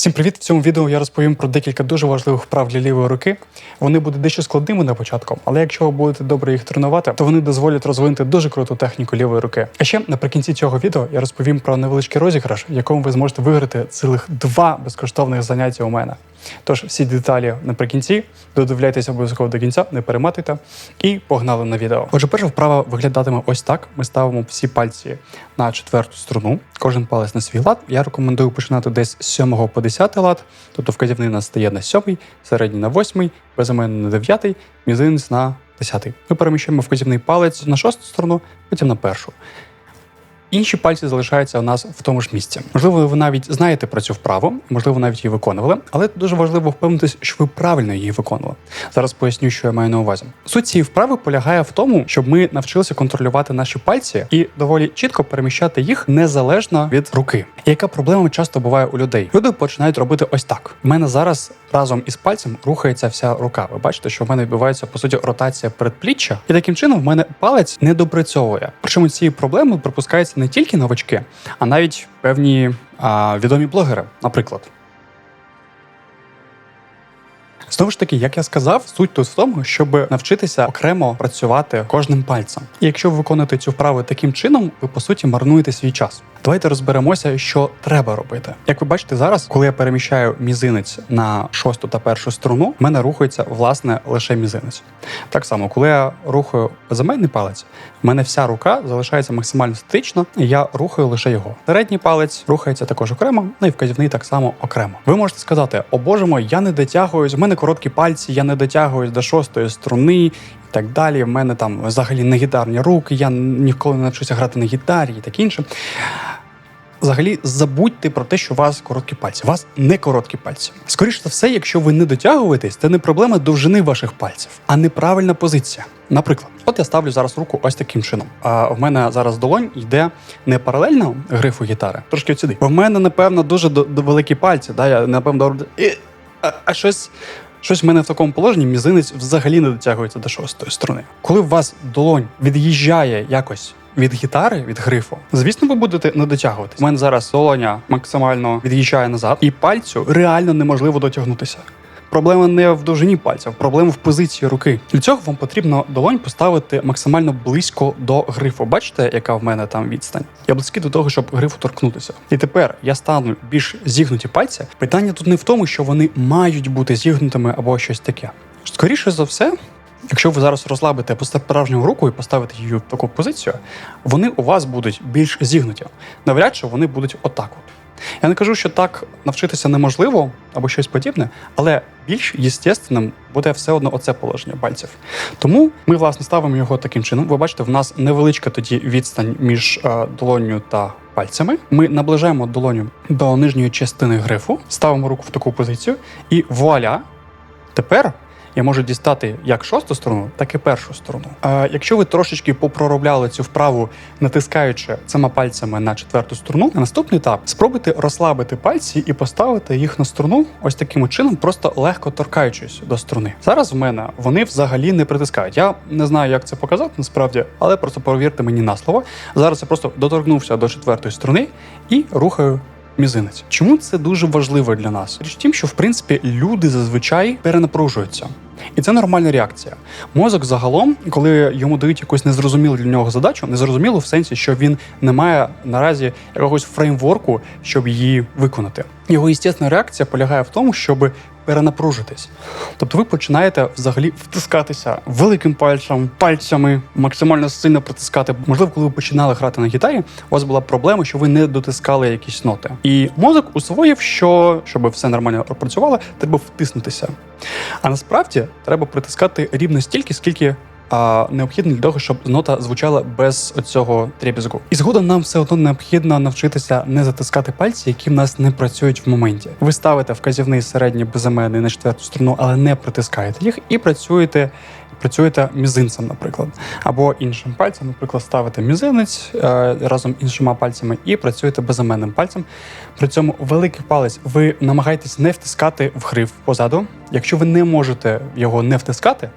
Всім привіт! В цьому відео я розповім про декілька дуже важливих вправ для лівої руки. Вони будуть дещо складними на початку, але якщо ви будете добре їх тренувати, то вони дозволять розвинути дуже круту техніку лівої руки. А ще наприкінці цього відео я розповім про невеличкий розіграш, в якому ви зможете виграти цілих два безкоштовних заняття у мене. Тож всі деталі наприкінці, додивляйтеся обов'язково до кінця, не перематуйте і погнали на відео. Отже, перша вправа виглядатиме ось так: ми ставимо всі пальці на четверту струну, кожен палець на свій лад. Я рекомендую починати десь з 7 по 10 лад, тобто вказівний у нас стає на 7, середній на 8, безіменний на 9, мізинець на 10. Ми переміщуємо вказівний палець на шосту сторону, потім на першу. Інші пальці залишаються у нас в тому ж місці. Можливо, ви навіть знаєте про цю вправу, можливо, навіть її виконували, але дуже важливо впевнитись, що ви правильно її виконували. Зараз поясню, що я маю на увазі. Суть цієї вправи полягає в тому, щоб ми навчилися контролювати наші пальці і доволі чітко переміщати їх незалежно від руки. Яка проблема часто буває у людей? Люди починають робити ось так. У мене зараз разом із пальцем рухається вся рука. Ви бачите, що в мене відбувається по суті ротація передпліччя, і таким чином в мене палець не допрацьовує. Причому цієї проблеми припускаються не тільки новачки, а навіть певні а, відомі блогери, наприклад. Знову ж таки, як я сказав, суть тут в тому, щоб навчитися окремо працювати кожним пальцем. І якщо ви виконуєте цю вправу таким чином, ви по суті марнуєте свій час. Давайте розберемося, що треба робити. Як ви бачите зараз, коли я переміщаю мізинець на шосту та першу струну, в мене рухається власне лише мізинець. Так само, коли я рухаю безіменний палець, в мене вся рука залишається максимально статично, і я рухаю лише його. Середній палець рухається також окремо, ну і вказівний так само окремо. Ви можете сказати: о боже мой, я не дотягуюсь, в мене короткі пальці, я не дотягуюсь до шостої струни. Так далі, в мене там взагалі не гітарні руки, я ніколи не навчуся грати на гітарі і так інше. Взагалі, забудьте про те, що у вас короткі пальці. У вас не короткі пальці. Скоріше за все, якщо ви не дотягуєтесь, це не проблема довжини ваших пальців, а неправильна позиція. Наприклад, от я ставлю зараз руку ось таким чином. А в мене зараз долонь йде не паралельно грифу гітари, трошки от. Бо в мене, напевно, дуже великі пальці. Да? Я напевно. І, а, а щось. Щось в мене в такому положенні мізинець взагалі не дотягується до шостої струни. Коли у вас долонь від'їжджає якось від гітари, від грифу, звісно, ви будете не дотягувати. У мене зараз долоня максимально від'їжджає назад, і пальцю реально неможливо дотягнутися. Проблема не в довжині пальця, проблема в позиції руки. Для цього вам потрібно долонь поставити максимально близько до грифу. Бачите, яка в мене там відстань? Я близький до того, щоб грифу торкнутися. І тепер я стану більш зігнуті пальці. Питання тут не в тому, що вони мають бути зігнутими або щось таке. Скоріше за все, Якщо ви зараз розслабите справжню руку і поставите її в таку позицію, вони у вас будуть більш зігнуті. Навряд чи вони будуть отак. от. Я не кажу, що так навчитися неможливо або щось подібне, але більш єстественним буде все одно оце положення пальців. Тому ми, власне, ставимо його таким чином. Ви бачите, в нас невеличка тоді відстань між е, долонью та пальцями. Ми наближаємо долоню до нижньої частини грифу, ставимо руку в таку позицію, і вуаля! Тепер я можу дістати як шосту струну, так і першу струну. А якщо ви трошечки попроробляли цю вправу, натискаючи цими пальцями на четверту струну, на наступний етап спробуйте розслабити пальці і поставити їх на струну ось таким чином, просто легко торкаючись до струни. Зараз в мене вони взагалі не притискають. Я не знаю, як це показати насправді, але просто повірте мені на слово. Зараз я просто доторкнувся до четвертої струни і рухаю мізинець. Чому це дуже важливо для нас? Річ в тім, що в принципі люди зазвичай перенапружуються. І це нормальна реакція. Мозок загалом, коли йому дають якусь незрозумілу для нього задачу, незрозумілу в сенсі, що він не має наразі якогось фреймворку, щоб її виконати. Його істесна реакція полягає в тому, щоб перенапружитись. Тобто ви починаєте взагалі втискатися великим пальцем, пальцями, максимально сильно притискати. Можливо, коли ви починали грати на гітарі, у вас була проблема, що ви не дотискали якісь ноти. І мозок усвоїв, що щоб все нормально працювало, треба втиснутися. А насправді треба притискати рівно стільки, скільки а, для того, щоб нота звучала без цього требізгу. І згодом нам все одно необхідно навчитися не затискати пальці, які в нас не працюють в моменті. Ви ставите вказівний середній безіменний на четверту струну, але не притискаєте їх і працюєте. Працюєте мізинцем, наприклад, або іншим пальцем, наприклад, ставите мізинець е, разом з іншими пальцями і працюєте безіменним пальцем. При цьому великий палець ви намагаєтесь не втискати в гриф позаду, Якщо ви не можете його не втискати,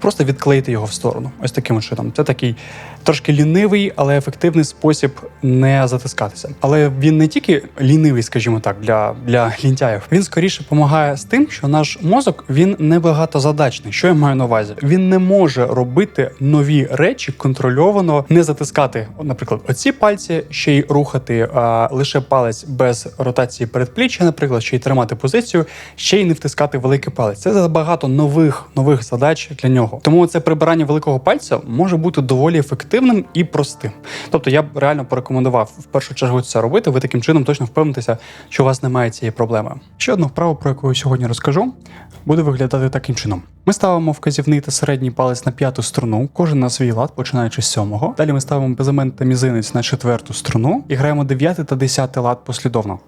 просто відклеїти його в сторону. Ось таким чином. Це такий трошки лінивий, але ефективний спосіб не затискатися. Але він не тільки лінивий, скажімо так, для для лінтяїв. Він скоріше допомагає з тим, що наш мозок він не багатозадачний. Що я маю на увазі? Він не може робити нові речі контрольовано, не затискати, наприклад, оці пальці, ще й рухати а, лише палець без ротації передпліччя, наприклад, ще й тримати позицію, ще й не втискати великий палець. Це забагато нових нових задач для нього. Тому це прибирання великого пальця може бути доволі ефективним і простим. Тобто я б реально порекомендував в першу чергу це робити. Ви таким чином точно впевнитеся, що у вас немає цієї проблеми. Ще одну вправу, про яку я сьогодні розкажу, буде виглядати таким чином. Ми ставимо вказівний та середній палець на п'яту струну, кожен на свій лад, починаючи з сьомого. Далі ми ставимо безимент та мізинець на четверту струну і граємо дев'ятий та десятий лад послідовно.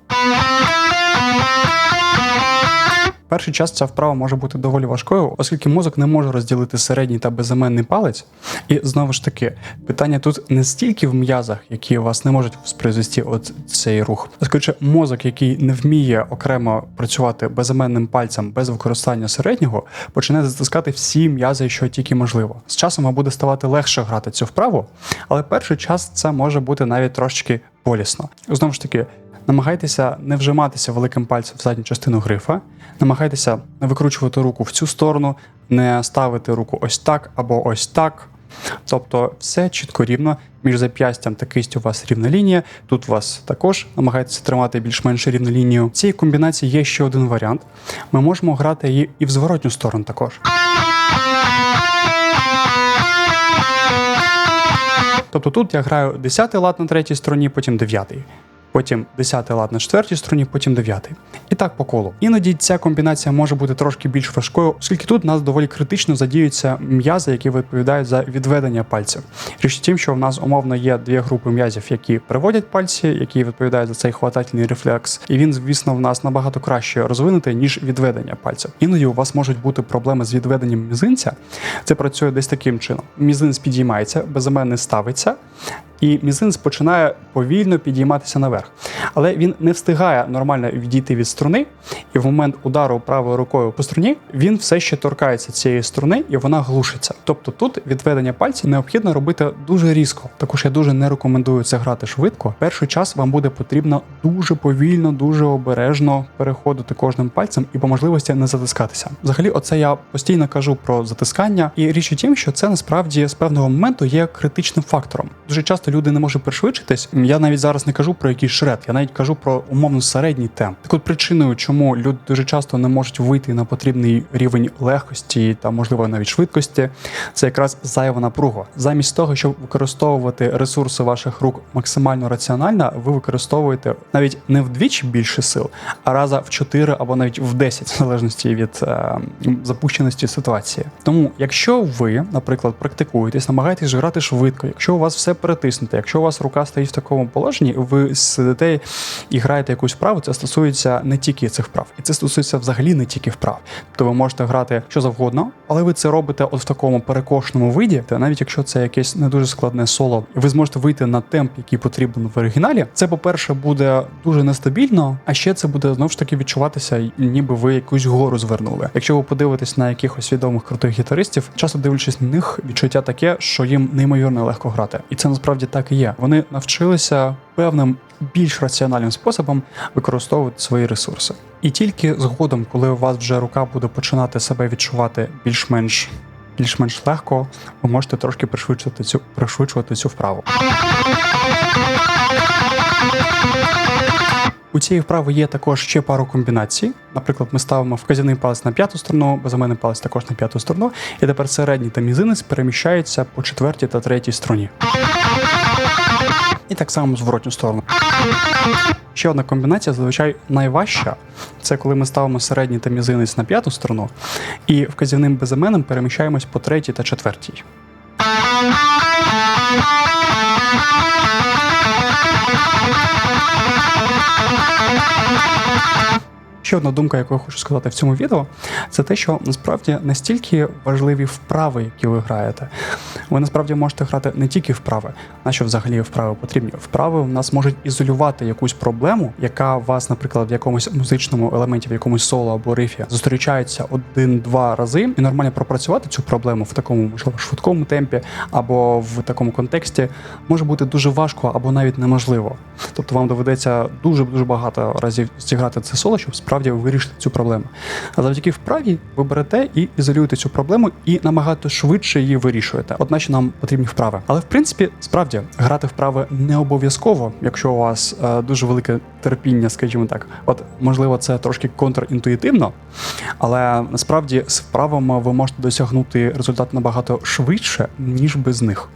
Перший час ця вправа може бути доволі важкою, оскільки мозок не може розділити середній та безіменний палець. І знову ж таки, питання тут не стільки в м'язах, які вас не можуть спроизвести от цей рух, оскільки мозок, який не вміє окремо працювати безіменним пальцем без використання середнього, почне затискати всі м'язи, що тільки можливо. З часом вам буде ставати легше грати цю вправу, але перший час це може бути навіть трошки болісно. Знову ж таки. Намагайтеся не вжиматися великим пальцем в задню частину грифа, намагайтеся не викручувати руку в цю сторону, не ставити руку ось так або ось так. Тобто все чітко рівно, між зап'ястям та кистю у вас рівна лінія. Тут у вас також намагаєтеся тримати більш-менш рівну лінію. В цій комбінації є ще один варіант. Ми можемо грати її і в зворотню сторону також. Тобто тут я граю 10-й лад на третій стороні, потім 9 потім 10 лад на четвертій струні, потім 9. І так по колу. Іноді ця комбінація може бути трошки більш важкою, оскільки тут у нас доволі критично задіються м'язи, які відповідають за відведення пальців. Річ тим, що в нас умовно є дві групи м'язів, які приводять пальці, які відповідають за цей хватательний рефлекс, і він, звісно, в нас набагато краще розвинутий, ніж відведення пальців. Іноді у вас можуть бути проблеми з відведенням мізинця. Це працює десь таким чином: мізинець підіймається, безіменний ставиться і мізинець починає повільно підійматися наверх. Але він не встигає нормально відійти від струни, і в момент удару правою рукою по струні він все ще торкається цієї струни і вона глушиться. Тобто тут відведення пальців необхідно робити дуже різко. Також я дуже не рекомендую це грати швидко. Перший час вам буде потрібно дуже повільно, дуже обережно переходити кожним пальцем і по можливості не затискатися. Взагалі, оце я постійно кажу про затискання, і річ у тім, що це насправді з певного моменту є критичним фактором. Дуже часто часто люди не можуть пришвидшитись. Я навіть зараз не кажу про якийсь шред, я навіть кажу про умовно середній темп. Так от причиною, чому люди дуже часто не можуть вийти на потрібний рівень легкості та, можливо, навіть швидкості, це якраз зайва напруга. Замість того, щоб використовувати ресурси ваших рук максимально раціонально, ви використовуєте навіть не вдвічі більше сил, а раза в 4 або навіть в 10, в залежності від е, запущеності ситуації. Тому, якщо ви, наприклад, практикуєтесь, намагаєтесь грати швидко, якщо у вас все перетиснуто, натиснути. Якщо у вас рука стоїть в такому положенні, ви сидите і граєте якусь вправу, це стосується не тільки цих вправ, і це стосується взагалі не тільки вправ. Тобто ви можете грати що завгодно, але ви це робите от в такому перекошеному виді, та навіть якщо це якесь не дуже складне соло, ви зможете вийти на темп, який потрібен в оригіналі. Це, по-перше, буде дуже нестабільно, а ще це буде знову ж таки відчуватися, ніби ви якусь гору звернули. Якщо ви подивитесь на якихось відомих крутих гітаристів, часто дивлячись на них, відчуття таке, що їм неймовірно легко грати, і це насправді насправді так і є. Вони навчилися певним більш раціональним способом використовувати свої ресурси. І тільки згодом, коли у вас вже рука буде починати себе відчувати більш-менш більш-менш легко, ви можете трошки пришвидшувати цю пришвидшувати цю вправу. У цієї вправи є також ще пару комбінацій. Наприклад, ми ставимо вказівний палець на п'яту сторону, безіменний палець також на п'яту сторону, і тепер середній та мізинець переміщаються по четвертій та третій стороні. І так само зворотню сторону. Ще одна комбінація, зазвичай найважча, це коли ми ставимо середній та мізинець на п'яту сторону, і вказівним безіменним переміщаємось по третій та четвертій. Ще одна думка, яку я хочу сказати в цьому відео, це те, що насправді настільки важливі вправи, які ви граєте. Ви насправді можете грати не тільки вправи, на що взагалі вправи потрібні. Вправи в нас можуть ізолювати якусь проблему, яка вас, наприклад, в якомусь музичному елементі, в якомусь соло або рифі зустрічається один-два рази, і нормально пропрацювати цю проблему в такому можливо швидкому темпі або в такому контексті може бути дуже важко або навіть неможливо. Тобто вам доведеться дуже дуже багато разів зіграти це соло, щоб справді вирішити цю проблему. А завдяки вправі ви берете і ізолюєте цю проблему і набагато швидше її вирішуєте. От наші нам потрібні вправи. Але в принципі, справді грати вправи не обов'язково, якщо у вас е, дуже велике терпіння, скажімо так. От можливо, це трошки контрінтуїтивно, але насправді з вправами ви можете досягнути результат набагато швидше, ніж без них.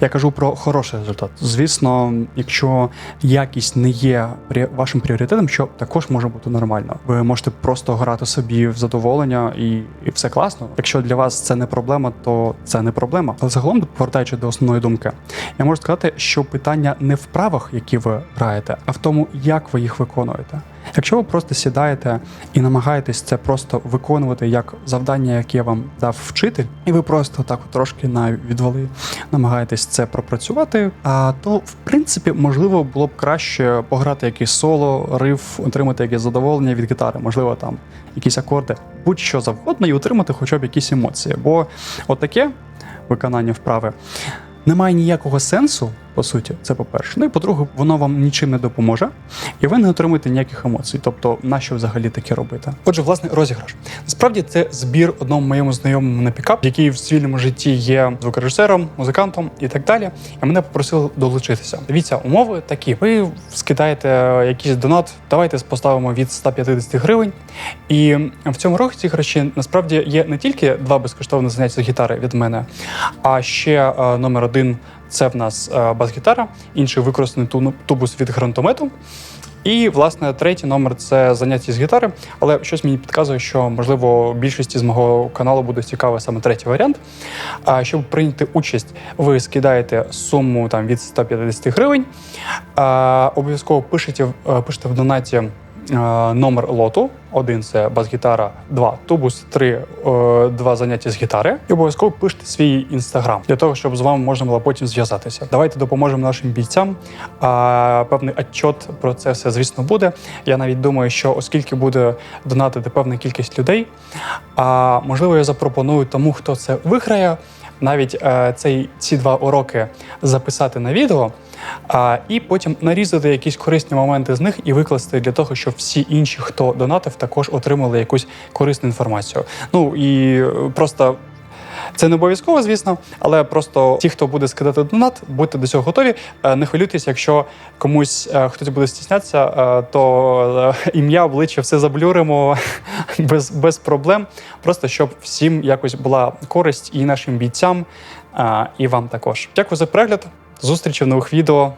Я кажу про хороший результат. Звісно, якщо якість не є вашим пріоритетом, що також може бути нормально. Ви можете просто грати собі в задоволення і, і все класно. Якщо для вас це не проблема, то це не проблема. Але загалом, повертаючи до основної думки, я можу сказати, що питання не в правах, які ви граєте, а в тому, як ви їх виконуєте. Якщо ви просто сідаєте і намагаєтесь це просто виконувати як завдання, яке вам дав вчитель, і ви просто так трошки на відвали намагаєтесь це пропрацювати, а то в принципі можливо було б краще пограти якийсь соло, риф, отримати якесь задоволення від гітари, можливо, там якісь акорди, будь-що завгодно, і отримати хоча б якісь емоції. Бо отаке виконання вправи немає ніякого сенсу, по суті, це по-перше. Ну і по-друге, воно вам нічим не допоможе, і ви не отримуєте ніяких емоцій. Тобто, нащо взагалі таке робити? Отже, власне, розіграш. Насправді це збір одному моєму знайомому на пікап, який в цивільному житті є звукорежисером, музикантом і так далі. І мене попросили долучитися. Дивіться, умови такі: ви скидаєте якийсь донат, давайте поставимо від 150 гривень. І в цьому розіграші насправді є не тільки два безкоштовні заняття гітари від мене, а ще е, номер один це в нас е, бас-гітара, інший використаний ту- тубус від гранатомету. І, власне, третій номер це заняття з гітари. Але щось мені підказує, що можливо більшості з мого каналу буде цікавий саме третій варіант. А щоб прийняти участь, ви скидаєте суму там від 150 гривень. Обов'язково пишете, е, пишете в донаті номер лоту. Один це бас-гітара, два тубус, три е, два заняття з гітари. І обов'язково пишете свій інстаграм для того, щоб з вами можна було потім зв'язатися. Давайте допоможемо нашим бійцям. Певний отчет про це все, звісно, буде. Я навіть думаю, що оскільки буде донатити певна кількість людей, можливо, я запропоную тому, хто це виграє, навіть е, цей ці два уроки записати на відео. А, і потім нарізати якісь корисні моменти з них і викласти для того, щоб всі інші, хто донатив, також отримали якусь корисну інформацію. Ну і е, просто. Це не обов'язково, звісно, але просто ті, хто буде скидати донат, будьте до цього готові. Е, Не хвилюйтесь, якщо комусь е, хтось буде стіснятися, то ім'я, обличчя все заблюримо без, без проблем. Просто щоб всім якось була користь і нашим бійцям, і вам також. Дякую за перегляд. Зустрічі в нових відео.